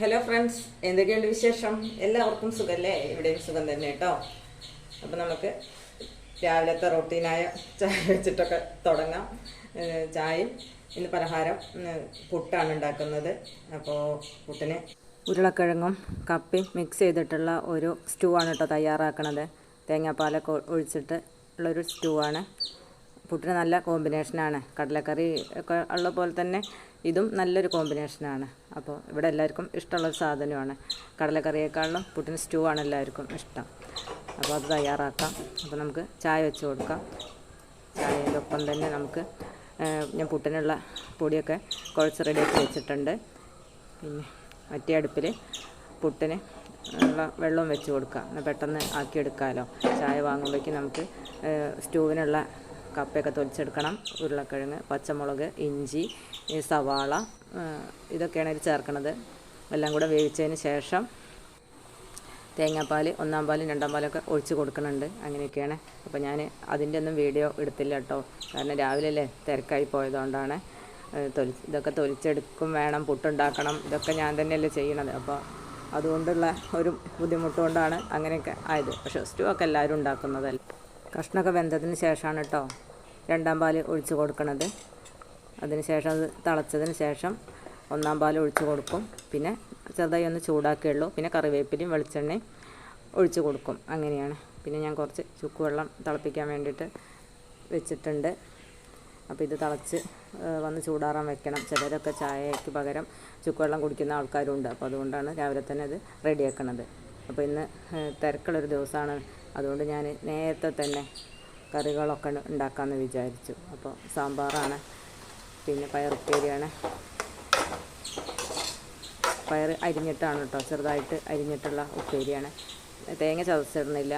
Hello friends എന്തൊക്കെയുണ്ട് വിശേഷം? എല്ലാവർക്കും സുഖല്ലേ? ഇവിടെയും സുഖം തന്നെ കേട്ടോ. അപ്പം നമുക്ക് രാവിലത്തെ റൊട്ടീനായ ചായ വെച്ചിട്ടൊക്കെ തുടങ്ങാം. ചായ ചായയും ഇന്ന് പലഹാരം പുട്ടാണ് ഉണ്ടാക്കുന്നത്. അപ്പോൾ പുട്ടിന് ഉരുളക്കിഴങ്ങും കപ്പയും മിക്സ് ചെയ്തിട്ടുള്ള ഒരു സ്റ്റൂ ആണ് കേട്ടോ തയ്യാറാക്കണത്. തേങ്ങാപ്പാലൊക്കെ ഒഴിച്ചിട്ട് ഉള്ളൊരു സ്റ്റൂ ആണ് പുട്ടിന് നല്ല കോമ്പിനേഷനാണ് കടലക്കറി ഒക്കെ ഉള്ള പോലെ തന്നെ ഇതും നല്ലൊരു കോമ്പിനേഷനാണ് അപ്പോൾ ഇവിടെ എല്ലാവർക്കും ഇഷ്ടമുള്ളൊരു സാധനമാണ്. കടലക്കറിയേക്കാളും പുട്ടിന് സ്റ്റൂ ആണ് എല്ലാവർക്കും ഇഷ്ടം. അപ്പോൾ അത് തയ്യാറാക്കാം. അപ്പോൾ നമുക്ക് ചായ വെച്ച് കൊടുക്കാം. ചായയുടെ ഒപ്പം തന്നെ നമുക്ക് ഞാൻ പുട്ടിനുള്ള പൊടിയൊക്കെ കുഴച്ച് റെഡിയാക്കി വെച്ചിട്ടുണ്ട്. പിന്നെ മറ്റേ അടുപ്പിൽ പുട്ടിന് വെള്ളവും വെച്ച് കൊടുക്കാം. പെട്ടെന്ന് ആക്കിയെടുക്കാമല്ലോ ചായ വാങ്ങുമ്പോഴേക്കും നമുക്ക് സ്റ്റൂവിനുള്ള കപ്പയൊക്കെ തൊലിച്ചെടുക്കണം. ഉരുളക്കിഴങ്ങ് പച്ചമുളക് ഇഞ്ചി സവാള ഇതൊക്കെയാണ് ഇതിൽ ചേർക്കുന്നത്. എല്ലാം കൂടെ വേവിച്ചതിന് ശേഷം തേങ്ങാപ്പാൽ ഒന്നാം പാലും രണ്ടാം പാലൊക്കെ ഒഴിച്ച് കൊടുക്കുന്നുണ്ട്. അങ്ങനെയൊക്കെയാണ്. അപ്പോൾ ഞാൻ അതിന്റെ ഒന്നും വീഡിയോ എടുത്തില്ല കേട്ടോ കാരണം രാവിലെ അല്ലേ തിരക്കായി പോയതുകൊണ്ടാണ്. തൊലി ഇതൊക്കെ തൊലിച്ചെടുക്കും വേണം പുട്ടുണ്ടാക്കണം ഇതൊക്കെ ഞാൻ തന്നെയല്ലേ ചെയ്യണത്. അപ്പോൾ അതുകൊണ്ടുള്ള ഒരു ബുദ്ധിമുട്ടുകൊണ്ടാണ് അങ്ങനെയൊക്കെ ആയത്. പക്ഷേ സ്റ്റൂ ഒക്കെ എല്ലാവരും ഉണ്ടാക്കുന്നതല്ല. കഷ്ണമൊക്കെ വെന്തതിന് ശേഷമാണ് കേട്ടോ രണ്ടാം പാൽ ഒഴിച്ച് കൊടുക്കണത്. അതിന് ശേഷം അത് തിളച്ചതിന് ശേഷം ഒന്നാം പാൽ ഒഴിച്ച് കൊടുക്കും. പിന്നെ ചെറുതായി ഒന്ന് ചൂടാക്കുകയുള്ളൂ പിന്നെ കറിവേപ്പിലയും വെളിച്ചെണ്ണയും ഒഴിച്ച് കൊടുക്കും. അങ്ങനെയാണ്. പിന്നെ ഞാൻ കുറച്ച് ചുക്ക് വെള്ളം തിളപ്പിക്കാൻ വേണ്ടിയിട്ട് വെച്ചിട്ടുണ്ട്. അപ്പോൾ ഇത് തിളച്ച് വന്ന് ചൂടാറാൻ വെക്കണം. ചിലരൊക്കെ ചായയ്ക്ക് പകരം ചുക്ക് വെള്ളം കുടിക്കുന്ന ആൾക്കാരുണ്ട്. അപ്പോൾ അതുകൊണ്ടാണ് രാവിലെ തന്നെ അത് റെഡിയാക്കണത്. അപ്പോൾ ഇന്ന് തിരക്കുള്ളൊരു ദിവസമാണ്. അതുകൊണ്ട് ഞാൻ നേരത്തെ തന്നെ കറികളൊക്കെ ഉണ്ടാക്കാമെന്ന് വിചാരിച്ചു. അപ്പോൾ സാമ്പാറാണ് പിന്നെ പയറുപ്പേരിയാണ്. പയർ അരിഞ്ഞിട്ടാണ് കേട്ടോ ചെറുതായിട്ട് അരിഞ്ഞിട്ടുള്ള ഉപ്പേരിയാണ്. തേങ്ങ ചതച്ചിടുന്നില്ല.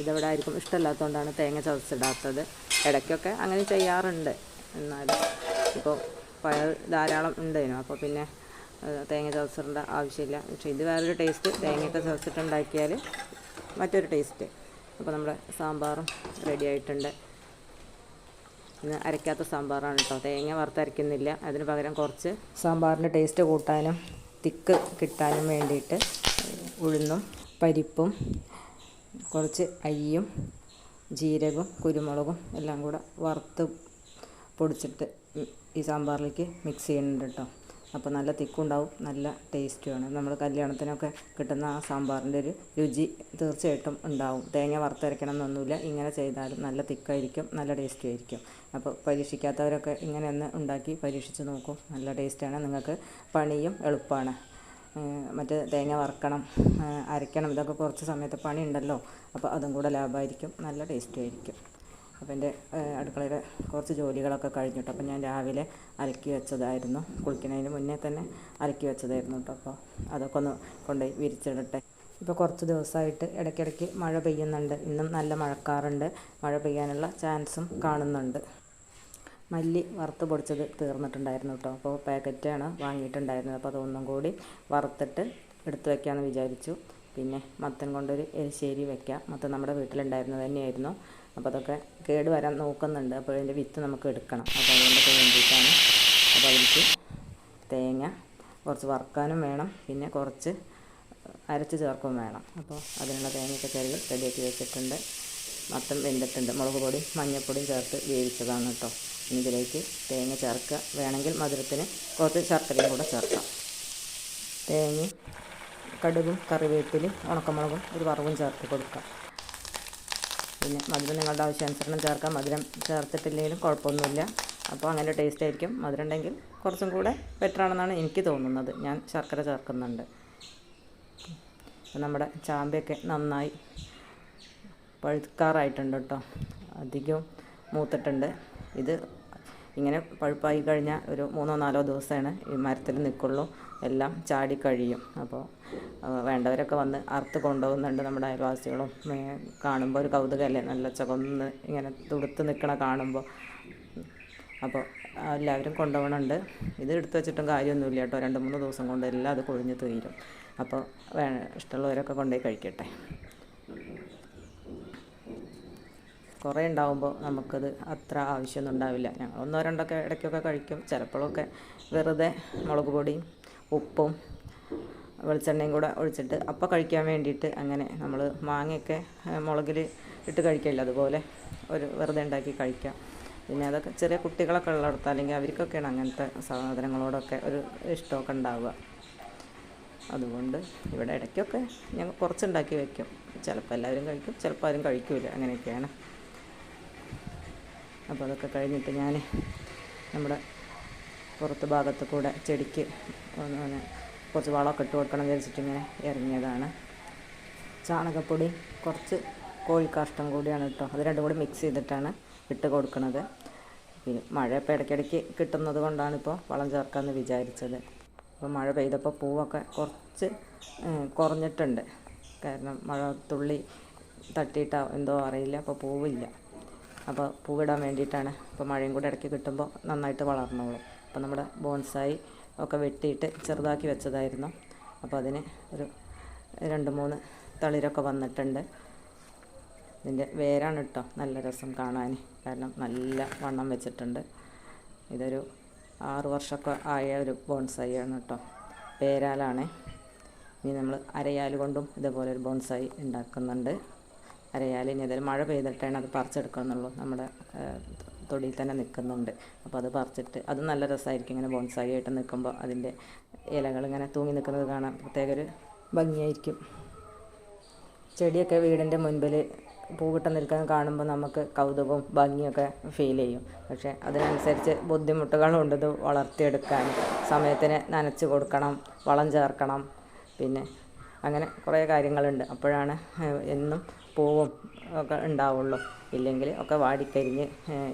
ഇതവിടെ ആയിരിക്കും ഇഷ്ടമില്ലാത്തതുകൊണ്ടാണ് തേങ്ങ ചതച്ചിടാത്തത്. ഇടയ്ക്കൊക്കെ അങ്ങനെ ചെയ്യാറുണ്ട്. എന്നാലും ഇപ്പോൾ പയർ ധാരാളം ഉണ്ടായിരുന്നു അപ്പോൾ പിന്നെ തേങ്ങ ചതച്ചിടേണ്ട ആവശ്യമില്ല. പക്ഷേ ഇത് വേറൊരു ടേസ്റ്റ്. തേങ്ങയൊക്കെ ചതച്ചിട്ടുണ്ടാക്കിയാൽ മറ്റൊരു ടേസ്റ്റ്. അപ്പോൾ നമ്മുടെ സാമ്പാറും റെഡി ആയിട്ടുണ്ട്. ഇന്ന് അരയ്ക്കാത്ത സാമ്പാറാണ് കേട്ടോ തേങ്ങ വറുത്തരയ്ക്കുന്നില്ല. അതിന് പകരം കുറച്ച് സാമ്പാറിന്റെ ടേസ്റ്റ് കൂട്ടാനും തിക്ക് കിട്ടാനും വേണ്ടിയിട്ട് ഉഴുന്നും പരിപ്പും കുറച്ച് അയ്യും ജീരകവും കുരുമുളകും എല്ലാം കൂടെ വറുത്ത് പൊടിച്ചിട്ട് ഈ സാമ്പാറിലേക്ക് മിക്സ് ചെയ്യുന്നുണ്ട് കേട്ടോ അപ്പോൾ നല്ല തിക്കുണ്ടാവും നല്ല ടേസ്റ്റുമാണ് നമ്മൾ കല്യാണത്തിനൊക്കെ കിട്ടുന്ന ആ സാമ്പാറിന്റെ ഒരു രുചി തീർച്ചയായിട്ടും ഉണ്ടാവും. തേങ്ങ വറുത്തരയ്ക്കണം എന്നൊന്നുമില്ല. ഇങ്ങനെ ചെയ്താലും നല്ല തിക്കായിരിക്കും നല്ല ടേസ്റ്റും ആയിരിക്കും. അപ്പോൾ പരീക്ഷിക്കാത്തവരൊക്കെ ഇങ്ങനെ ഒന്ന് ഉണ്ടാക്കി പരീക്ഷിച്ച് നോക്കും. നല്ല ടേസ്റ്റാണ് നിങ്ങൾക്ക് പണിയും എളുപ്പമാണ്. മറ്റേ തേങ്ങ വറക്കണം അരയ്ക്കണം ഇതൊക്കെ കുറച്ച് സമയത്ത് പണിയുണ്ടല്ലോ. അപ്പോൾ അതും കൂടെ ലാഭമായിരിക്കും നല്ല ടേസ്റ്റും ആയിരിക്കും. അപ്പോൾ എന്റെ അടുക്കളയുടെ കുറച്ച് ജോലികളൊക്കെ കഴിഞ്ഞിട്ട് അപ്പം ഞാൻ രാവിലെ അലക്കി വെച്ചതായിരുന്നു. കുളിക്കുന്നതിന് മുന്നേ തന്നെ അലക്കി വെച്ചതായിരുന്നു കേട്ടോ. അപ്പോൾ അതൊക്കെ ഒന്ന് കൊണ്ടുപോയി വിരിച്ചിടട്ടെ. ഇപ്പോൾ കുറച്ച് ദിവസമായിട്ട് ഇടയ്ക്കിടയ്ക്ക് മഴ പെയ്യുന്നുണ്ട്. ഇന്നും നല്ല മഴക്കാറുണ്ട്. മഴ പെയ്യാനുള്ള ചാൻസും കാണുന്നുണ്ട്. മല്ലി വറുത്ത് പൊടിച്ചത് തീർന്നിട്ടുണ്ടായിരുന്നു കേട്ടോ. അപ്പോൾ പാക്കറ്റാണ് വാങ്ങിയിട്ടുണ്ടായിരുന്നത്. അപ്പോൾ അതൊന്നും കൂടി വറുത്തിട്ട് എടുത്തു വെക്കാമെന്ന് വിചാരിച്ചു. പിന്നെ മത്തൻ കൊണ്ടൊരു എരിശ്ശേരി വെക്കാം. മത്തൻ നമ്മുടെ വീട്ടിലുണ്ടായിരുന്നത് തന്നെയായിരുന്നു. അപ്പോൾ അതൊക്കെ കേട് വരാൻ നോക്കുന്നുണ്ട്. അപ്പോൾ അതിന്റെ വിത്ത് നമുക്ക് എടുക്കണം. അപ്പോൾ അതുകൊണ്ടൊക്കെ വേണ്ടിയിട്ടാണ്. അപ്പോൾ അതിലേക്ക് തേങ്ങ കുറച്ച് വറുക്കാനും വേണം. പിന്നെ കുറച്ച് അരച്ച് ചേർക്കും വേണം. അപ്പോൾ അതിനുള്ള തേങ്ങയൊക്കെ ചെറിയ റെഡിയാക്കി വെച്ചിട്ടുണ്ട്. മൊത്തം വെന്തിട്ടുണ്ട്. മുളക് പൊടിയും മഞ്ഞൾപ്പൊടിയും ചേർത്ത് വേവിച്ചതാണ് കേട്ടോ. ഇനി ഇതിലേക്ക് തേങ്ങ ചേർക്കുക. വേണമെങ്കിൽ മധുരത്തിന് കുറച്ച് ശർക്കരയും കൂടെ ചേർക്കാം. തേങ്ങയും കടുകും കറിവേപ്പിലും ഉണക്കമുളകും ഒരു വറവും ചേർത്ത് കൊടുക്കാം. പിന്നെ മധുരം നിങ്ങളുടെ ആവശ്യാനുസരണം ചേർക്കാം. മധുരം ചേർത്തിട്ടില്ലെങ്കിലും കുഴപ്പമൊന്നുമില്ല. അപ്പോൾ അങ്ങനെ ടേസ്റ്റ് ആയിരിക്കും. മധുരം ഉണ്ടെങ്കിൽ കുറച്ചും കൂടെ ബെറ്റർ ആണെന്നാണ് എനിക്ക് തോന്നുന്നത്. ഞാൻ ശർക്കര ചേർക്കുന്നുണ്ട്. നമ്മുടെ ചാമ്പയൊക്കെ നന്നായി പഴുക്കാറായിട്ടുണ്ട് കേട്ടോ. അധികം മൂത്തിട്ടുണ്ട്. ഇത് ഇങ്ങനെ പഴുപ്പായി കഴിഞ്ഞാൽ ഒരു മൂന്നോ നാലോ ദിവസമാണ് ഈ മരത്തിൽ നിൽക്കുള്ളൂ. എല്ലാം ചാടി കഴിയും. അപ്പോൾ വേണ്ടവരൊക്കെ വന്ന് അറുത്ത് കൊണ്ടുപോകുന്നുണ്ട് നമ്മുടെ അയൽവാസികളും. കാണുമ്പോൾ ഒരു കൗതുകമല്ലേ? നല്ല ചകന്ന് ഇങ്ങനെ തുടുത്ത് നിൽക്കണ കാണുമ്പോൾ. അപ്പോൾ എല്ലാവരും കൊണ്ടുപോകണുണ്ട്. ഇത് എടുത്തു വെച്ചിട്ടും കാര്യമൊന്നുമില്ല കേട്ടോ. രണ്ട് മൂന്ന് ദിവസം കൊണ്ട് എല്ലാം അത് കൊഴിഞ്ഞ് തീരും. അപ്പോൾ വേ ഇഷ്ടമുള്ളവരൊക്കെ കൊണ്ടുപോയി കഴിക്കട്ടെ. കുറേ ഉണ്ടാകുമ്പോൾ നമുക്കത് അത്ര ആവശ്യമൊന്നും ഉണ്ടാവില്ല. ഞങ്ങൾ ഒന്നോ രണ്ടൊക്കെ ഇടയ്ക്കൊക്കെ കഴിക്കും. ചിലപ്പോഴൊക്കെ വെറുതെ മുളക് പൊടിയും ഉപ്പും വെളിച്ചെണ്ണയും കൂടെ ഒഴിച്ചിട്ട് അപ്പം കഴിക്കാൻ വേണ്ടിയിട്ട് അങ്ങനെ നമ്മൾ മാങ്ങയൊക്കെ മുളകിൽ ഇട്ട് കഴിക്കില്ല അതുപോലെ ഒരു വെറുതെ ഉണ്ടാക്കി കഴിക്കാം. പിന്നെ അതൊക്കെ ചെറിയ കുട്ടികളൊക്കെ ഉള്ളിടത്ത് അല്ലെങ്കിൽ അവർക്കൊക്കെയാണ് അങ്ങനത്തെ സാധനങ്ങളോടൊക്കെ ഒരു ഇഷ്ടമൊക്കെ ഉണ്ടാവുക. അതുകൊണ്ട് ഇവിടെ ഇടയ്ക്കൊക്കെ ഞങ്ങൾ കുറച്ചുണ്ടാക്കി വയ്ക്കും ചിലപ്പോൾ എല്ലാവരും കഴിക്കും ചിലപ്പോൾ ആരും കഴിക്കില്ല അങ്ങനെയൊക്കെയാണ്. അപ്പോൾ അതൊക്കെ കഴിഞ്ഞിട്ട് ഞാൻ നമ്മുടെ പുറത്ത് ഭാഗത്ത് കൂടെ ചെടിക്ക് ഒന്ന് കുറച്ച് വളമൊക്കെ ഇട്ട് കൊടുക്കണം വിചാരിച്ചിട്ട് ഇങ്ങനെ ഇറങ്ങിയതാണ്. ചാണകപ്പൊടി കുറച്ച് കോഴിക്കാഷ്ടം കൂടിയാണ് കേട്ടോ. അത് രണ്ടും കൂടി മിക്സ് ചെയ്തിട്ടാണ് ഇട്ട് കൊടുക്കുന്നത് പിന്നെ മഴ ഇപ്പോൾ ഇടയ്ക്കിടയ്ക്ക് കിട്ടുന്നത് കൊണ്ടാണ് ഇപ്പോൾ വളം ചേർക്കാമെന്ന് വിചാരിച്ചത്. അപ്പോൾ മഴ പെയ്തപ്പോൾ പൂവൊക്കെ കുറച്ച് കുറഞ്ഞിട്ടുണ്ട്. കാരണം മഴ തുള്ളി തട്ടിയിട്ടോ എന്തോ അറിയില്ല. അപ്പോൾ പൂവില്ല. അപ്പോൾ പൂവിടാൻ വേണ്ടിയിട്ടാണ് ഇപ്പോൾ മഴയും കൂടെ ഇടയ്ക്ക് കിട്ടുമ്പോൾ നന്നായിട്ട് വളർന്നോളും. അപ്പോൾ നമ്മുടെ ബോൺസായി ഒക്കെ വെട്ടിയിട്ട് ചെറുതാക്കി വെച്ചതായിരുന്നു. അപ്പോൾ അതിന് ഒരു രണ്ട് മൂന്ന് തളിരൊക്കെ വന്നിട്ടുണ്ട്. ഇതിന്റെ വേരാണ് കേട്ടോ. നല്ല രസം കാണാൻ. കാരണം നല്ല വണ്ണം വെച്ചിട്ടുണ്ട്. ഇതൊരു ആറു വർഷമൊക്കെ ആയ ഒരു ബോൺസായി ആണ് കേട്ടോ. പേരാലാണ്. ഇനി നമ്മൾ അരയാൽ കൊണ്ടും ഇതേപോലെ ഒരു ബോൺസായി ഉണ്ടാക്കുന്നുണ്ട്. അരയാൽ ഇനി ഏതായാലും മഴ പെയ്തിട്ടാണ് അത് പറിച്ചെടുക്കണമെന്നുള്ളൂ നമ്മുടെ തൊടിയിൽ തന്നെ നിൽക്കുന്നുണ്ട്. അപ്പോൾ അത് പറിച്ചിട്ട് അത് നല്ല രസമായിരിക്കും ഇങ്ങനെ ബോൺസായി ആയിട്ട് നിൽക്കുമ്പോൾ അതിന്റെ ഇലകൾ ഇങ്ങനെ തൂങ്ങി നിൽക്കുന്നത് കാണാൻ പ്രത്യേക ഒരു ഭംഗിയായിരിക്കും. ചെടിയൊക്കെ വീടിന്റെ മുൻപിൽ പൂവിട്ട് നിൽക്കുന്നത് കാണുമ്പോൾ നമുക്ക് കൗതുകവും ഭംഗിയൊക്കെ ഫീൽ ചെയ്യും. പക്ഷേ അതിനനുസരിച്ച് ബുദ്ധിമുട്ടുകളുണ്ട് ഇത് വളർത്തിയെടുക്കാൻ. സമയത്തിന് നനച്ച് കൊടുക്കണം വളം ചേർക്കണം. പിന്നെ അങ്ങനെ കുറേ കാര്യങ്ങളുണ്ട്. അപ്പോഴാണ് എന്നും പൂവും ഒക്കെ ഉണ്ടാവുള്ളൂ. ഇല്ലെങ്കിൽ ഒക്കെ വാടിക്കരിഞ്ഞ്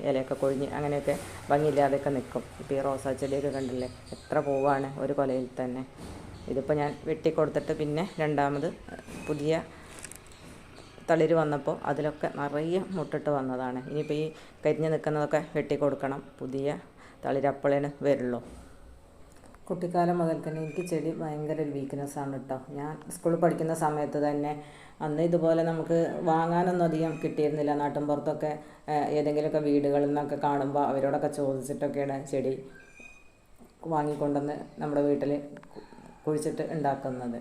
ഇലയൊക്കെ കൊഴിഞ്ഞ് അങ്ങനെയൊക്കെ ഭംഗിയില്ലാതെയൊക്കെ നിൽക്കും. ഇപ്പോൾ ഈ റോസാ ചെടിയൊക്കെ കണ്ടില്ലേ? എത്ര പൂവാണ് ഒരു കൊലയിൽ തന്നെ. ഇതിപ്പോൾ ഞാൻ വെട്ടിക്കൊടുത്തിട്ട് പിന്നെ രണ്ടാമത് പുതിയ തളിര് വന്നപ്പോൾ അതിലൊക്കെ നിറയെ മുട്ടിട്ട് വന്നതാണ്. ഇനിയിപ്പോൾ ഈ കരിഞ്ഞ് നിൽക്കുന്നതൊക്കെ വെട്ടിക്കൊടുക്കണം. പുതിയ തളിരപ്പളേന് വരുള്ളൂ. കുട്ടിക്കാലം മുതൽ തന്നെ എനിക്ക് ചെടി ഭയങ്കര ഒരു വീക്ക്നെസ്സാണ് കേട്ടോ ഞാൻ സ്കൂളിൽ പഠിക്കുന്ന സമയത്ത് തന്നെ അന്ന് ഇതുപോലെ നമുക്ക് വാങ്ങാനൊന്നും അധികം കിട്ടിയിരുന്നില്ല. നാട്ടിൻപുറത്തൊക്കെ പുറത്തൊക്കെ ഏതെങ്കിലുമൊക്കെ വീടുകളിൽ നിന്നൊക്കെ കാണുമ്പോൾ അവരോടൊക്കെ ചോദിച്ചിട്ടൊക്കെയാണ് ചെടി വാങ്ങിക്കൊണ്ടുവന്ന് നമ്മുടെ വീട്ടിൽ കുഴിച്ചിട്ട് ഉണ്ടാക്കുന്നത്.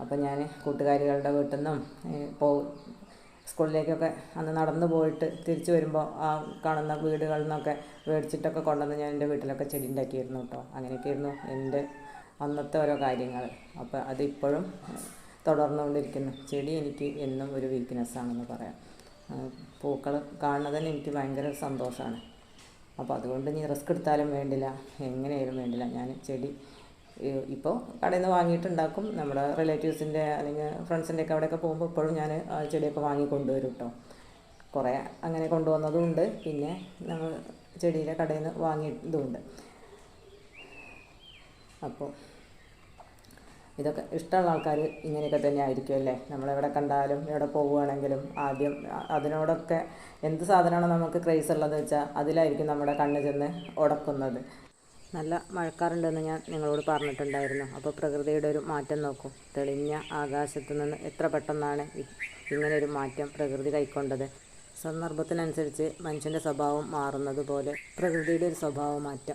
അപ്പോൾ ഞാൻ കൂട്ടുകാരികളുടെ വീട്ടിൽ നിന്നും പോ സ്കൂളിലേക്കൊക്കെ അന്ന് നടന്നു പോയിട്ട് തിരിച്ചു വരുമ്പോൾ ആ കാണുന്ന വീടുകളിൽ നിന്നൊക്കെ മേടിച്ചിട്ടൊക്കെ കൊണ്ടുവന്ന് ഞാൻ എന്റെ വീട്ടിലൊക്കെ ചെടി ഉണ്ടാക്കിയിരുന്നു കേട്ടോ. അങ്ങനെയൊക്കെയായിരുന്നു എന്റെ അന്നത്തെ ഓരോ കാര്യങ്ങൾ. അപ്പോൾ അതിപ്പോഴും തുടർന്നുകൊണ്ടിരിക്കുന്നു. ചെടി എനിക്ക് എന്നും ഒരു വീക്ക്നെസ് ആണെന്ന് പറയാം. പൂക്കൾ കാണുന്നത് തന്നെ എനിക്ക് ഭയങ്കര സന്തോഷമാണ്. അപ്പോൾ അതുകൊണ്ട് ഇനി റിസ്ക് എടുത്താലും വേണ്ടില്ല. എങ്ങനെയായാലും വേണ്ടില്ല. ഞാൻ ചെടി ഇപ്പോൾ കടയിൽ നിന്ന് വാങ്ങിയിട്ടുണ്ടാക്കും. നമ്മുടെ റിലേറ്റീവ്സിന്റെ അല്ലെങ്കിൽ ഫ്രണ്ട്സിന്റെ ഒക്കെ അവിടെയൊക്കെ പോകുമ്പോൾ ഇപ്പോഴും ഞാൻ ചെടിയൊക്കെ വാങ്ങി കൊണ്ടുവരും കേട്ടോ കുറേ അങ്ങനെ കൊണ്ടുവന്നതും ഉണ്ട് പിന്നെ നമ്മൾ ചെടിയുടെ കടയിൽ നിന്ന് വാങ്ങിയതുമുണ്ട് അപ്പോൾ ഇതൊക്കെ ഇഷ്ടമുള്ള ആൾക്കാർ ഇങ്ങനെയൊക്കെ തന്നെ ആയിരിക്കും അല്ലേ? നമ്മളെവിടെ കണ്ടാലും എവിടെ പോവുകയാണെങ്കിലും ആദ്യം അതിനോടൊക്കെ എന്ത് സാധനമാണോ നമുക്ക് ക്രേസ് ഉള്ളതെന്ന് വെച്ചാൽ അതിലായിരിക്കും നമ്മുടെ കണ്ണ് ചെന്ന് ഉടക്കുന്നത്. നല്ല മഴക്കാറുണ്ടെന്ന് ഞാൻ നിങ്ങളോട് പറഞ്ഞിട്ടുണ്ടായിരുന്നു. അപ്പോൾ പ്രകൃതിയുടെ ഒരു മാറ്റം നോക്കൂ. തെളിഞ്ഞ ആകാശത്ത് നിന്ന് എത്ര പെട്ടെന്നാണ് ഇ- ഇങ്ങനെ ഒരു മാറ്റം പ്രകൃതി കൈക്കൊണ്ടത്. സന്ദർഭത്തിനനുസരിച്ച് മനുഷ്യന്റെ സ്വഭാവം മാറുന്നത് പോലെ പ്രകൃതിയുടെ ഒരു സ്വഭാവ മാറ്റം.